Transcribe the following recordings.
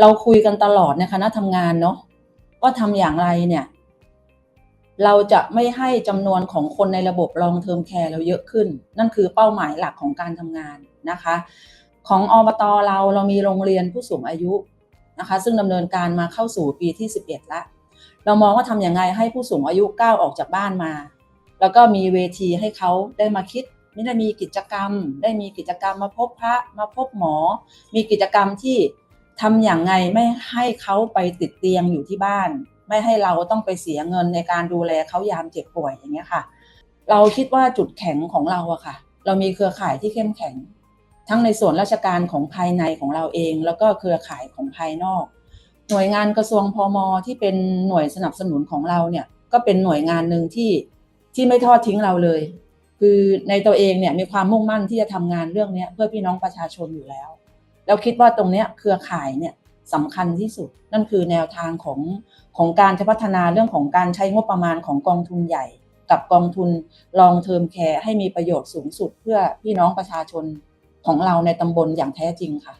เราคุยกันตลอดในคณะทำงานเนาะว่าทำอย่างไรเนี่ย เราจะไม่ให้จำนวนของคนในระบบรองเทอมแคร์เราเยอะขึ้น นั่นคือเป้าหมายหลักของการทำงานนะคะ ของอบตเราเรามีโรงเรียนผู้สูงอายุนะคะ ซึ่งดำเนินการมาเข้าสู่ปีที่ 11ละเรามองว่าทำอย่างไงให้ผู้สูงอายุก้าวออกจากบ้านมา แล้วก็มีเวทีให้เขาได้มาคิดไม่ได้มีกิจกรรม ได้มีกิจกรรมมาพบพระมาพบหมอ มีกิจกรรมที่ ทำอย่างไงไม่ให้เขาไปติดเตียงอยู่ที่บ้าน ไม่ให้เราต้องไปเสียเงินในการดูแลเขายามเจ็บป่วยอย่างเงี้ยค่ะ เราคิดว่าจุดแข็งของเราอะค่ะ เรามีเครือข่ายที่เข้มแข็ง ทั้งในส่วนราชการของภายในของเราเอง แล้วก็เครือข่ายของภายนอก หน่วยงานกระทรวงพมที่เป็นหน่วยสนับสนุนของเราเนี่ยก็เป็นหน่วยงานหนึ่งที่ที่ไม่ทอดทิ้งเราเลย คือในตัวเองเนี่ยมีความมุ่งมั่นที่จะทำงานเรื่องนี้เพื่อพี่น้องประชาชนอยู่แล้ว แล้วคิดว่าตรงเนี้ยเครือข่ายเนี่ยสำคัญที่สุด นั่นคือแนวทางของของการจะพัฒนาเรื่องของการใช้งบประมาณของกองทุนใหญ่ กับกองทุนลองเทอมแคร์ให้มีประโยชน์สูงสุด เพื่อพี่น้องประชาชนของเราในตำบลอย่างแท้จริงค่ะ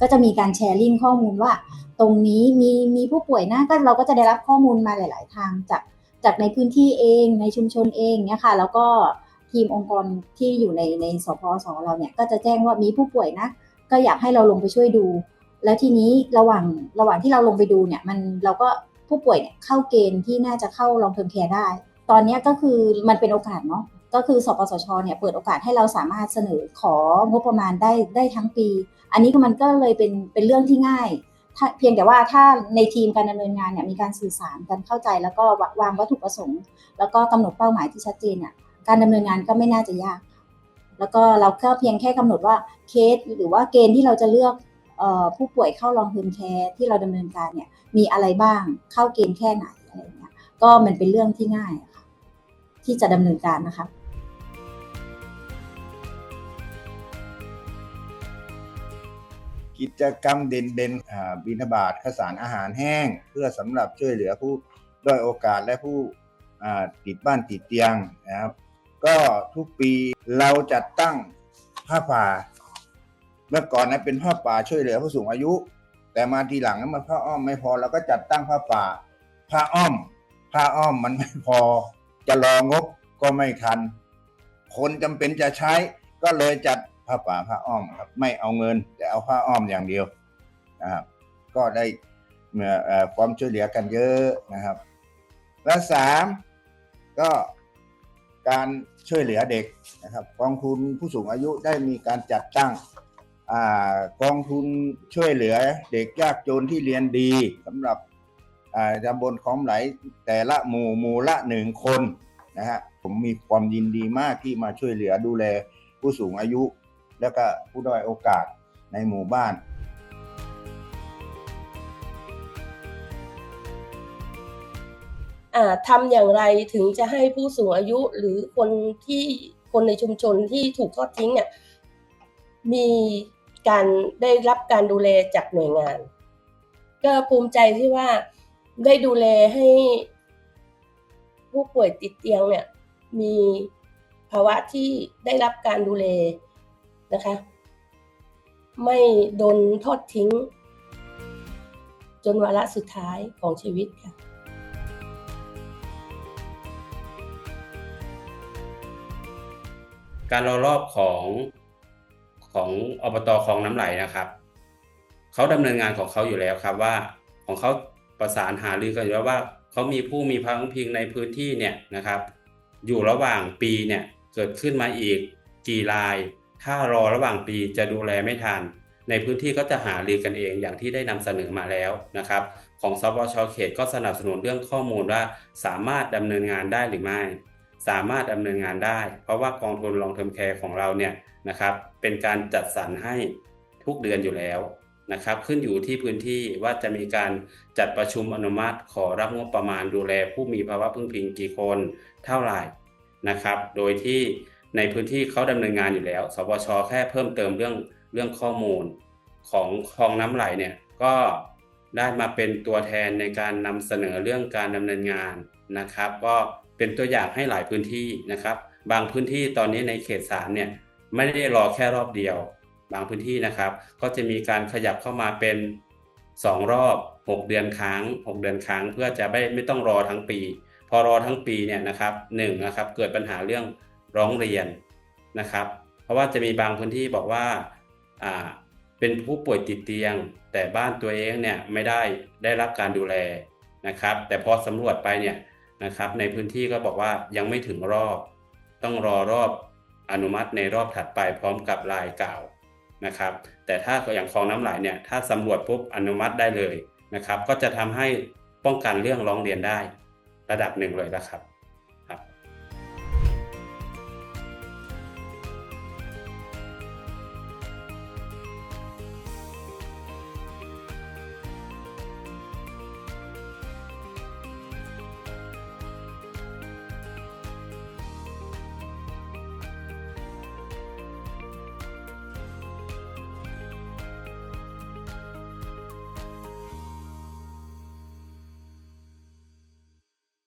ก็จะมีการแชร์ลิงก์ข้อมูลว่า ตรงนี้มีมีผู้ป่วยนะก็เราก็จะได้รับข้อมูลมาหลาย ๆ ทางจาก จากในพื้นที่เองในชุมชนเองเนี่ยค่ะ แล้วก็ทีมองค์กรที่อยู่ในในสพสเราเนี่ยก็จะแจ้งว่ามีผู้ป่วยนะ ก็อยากให้เราลงไปช่วยดู แล้วทีนี้ระหว่างระหว่างที่เราลงไปดูเนี่ยมันเราก็ผู้ป่วยเนี่ยเข้าเกณฑ์ที่น่าจะเข้าลองเทอมแคร์ได้ ตอนนี้ก็คือมันเป็นโอกาสเนาะก็คือสปสชเนี่ยเปิดโอกาสให้เราสามารถเสนอของบประมาณได้ได้ทั้งปี อันนี้ก็มันก็เลยเป็นเป็นเรื่องที่ง่าย เพียงแต่ว่าถ้าในทีมการดำเนินงานเนี่ยมีการสื่อสารกันเข้าใจ แล้วก็วางวัตถุประสงค์ แล้วก็กำหนดเป้าหมายที่ชัดเจนเนี่ยการดำเนินงานก็ไม่น่าจะยาก แล้วก็เราก็เพียงแค่กำหนดว่าเคสหรือว่าเกณฑ์ที่เราจะเลือกออผู้ป่วยเข้าลองเทอมแคร์ที่เราดำเนินการเนี่ยมีอะไรบ้างเข้าเกณฑ์แค่ไหนอะไรเงี้ยก็มันเป็นเรื่องที่ง่ายค่ะที่จะดำเนินการนะคะ กิจกรรมเด่นๆอ่าบิณฑบาตข้าวสารอาหารแห้ง เพื่อสำหรับช่วยเหลือผู้ด้อยโอกาสและผู้ติดบ้านติดเตียงนะครับ ก็ทุกปีเราจัดตั้งผ้าป่า เมื่อก่อนนะเป็นผ้าป่าช่วยเหลือผู้สูงอายุ แต่มาทีหลังนั้นมันผ้าอ้อมไม่พอเราก็จัดตั้งผ้าป่า ผ้าอ้อม ผ้าอ้อมมันไม่พอ จะรองบก็ไม่ทัน คนจำเป็นจะใช้ก็เลยจัด ผ้าป่าผ้าอ้อมครับ ไม่เอาเงินแต่เอาผ้าอ้อมอย่างเดียวนะครับ ก็ได้เอ่อเอ่อความช่วยเหลือกันเยอะนะครับ และสามก็การช่วยเหลือเด็กนะครับ กองทุนผู้สูงอายุได้มีการจัดตั้งอกองทุนช่วยเหลือเด็กยากจนที่เรียนดีสำหรับตำบลคลองไหลแต่ละหมู่หมู่ละหนึ่งคนนะฮะผมมีความยินดีมากที่มาช่วยเหลือดูแลผู้สูงอายุ แล้วก็ผู้ด้อยโอกาสในหมู่บ้านทำอย่างไรถึงจะให้ผู้สูงอายุหรือคนที่คนในชุมชนที่ถูกทอดทิ้งเนี่ยมีการได้รับการดูแลจากหน่วยงาน ก็ภูมิใจที่ว่าได้ดูแลให้ผู้ป่วยติดเตียงเนี่ยมีภาวะที่ได้รับการดูแล นะคะ ไม่โดนทอดทิ้ง จนวาระสุดท้ายของชีวิตค่ะการรอรอบของของอบตคลองน้ำไหลนะครับเขาดำเนินงานของเขาอยู่แล้วครับว่าของเขาประสานหารือกันอยู่แล้วว่าเขามีผู้มีพังพิงในพื้นที่เนี่ยนะครับ อยู่ระหว่างปีเนี่ยเกิดขึ้นมาอีกกี่ราย ถ้ารอระหว่างปีจะดูแลไม่ทัน ในพื้นที่ก็จะหารือกันเองอย่างที่ได้นำเสนอมาแล้วนะครับ ของสปชเขตก็สนับสนุนเรื่องข้อมูลว่าสามารถดำเนินงานได้หรือไม่ สามารถดำเนินงานได้ เพราะว่ากองทุนลองเทอมแคร์ของเราเนี่ยนะครับเป็นการจัดสรรให้ทุกเดือนอยู่แล้วนะครับขึ้นอยู่ที่พื้นที่ว่าจะมีการจัดประชุมอนุมัติ ขอรับงบประมาณดูแลผู้มีภาวะพึ่งพิงกี่คนเท่าไหร่นะครับ โดยที่ ในพื้นที่เขาดำเนินงานอยู่แล้วสปชแค่เพิ่มเติมเรื่องเรื่องข้อมูลของคลองน้ำไหลเนี่ยก็ได้มาเป็นตัวแทนในการนำเสนอเรื่องการดำเนินงานนะครับ ก็เป็นตัวอย่างให้หลายพื้นที่นะครับ บางพื้นที่ตอนนี้ในเขตสามเนี่ยไม่ได้รอแค่รอบเดียว บางพื้นที่นะครับ ก็จะมีการขยับเข้ามาเป็นสองรอบหกเดือนครั้งหกเดือนครั้ง เพื่อจะไม่ไม่ต้องรอทั้งปี พอรอทั้งปีเนี่ยนะครับหนึ่งนะครับเกิดปัญหาเรื่อง ร้องเรียนนะครับ เพราะว่าจะมีบางพื้นที่บอกว่าเป็นผู้ป่วยติดเตียง แต่บ้านตัวเองเนี่ยไม่ได้ได้รับการดูแลนะครับ แต่พอสำรวจไปเนี่ยนะครับ ในพื้นที่ก็บอกว่ายังไม่ถึงรอบ ต้องรอรอบอนุมัติในรอบถัดไปพร้อมกับรายเก่านะครับ แต่ถ้าอย่างคลองน้ำไหลเนี่ยถ้าสำรวจปุ๊บอนุมัติได้เลยนะครับ ก็จะทำให้ป้องกันเรื่องร้องเรียนได้ระดับหนึ่งเลยนะครับ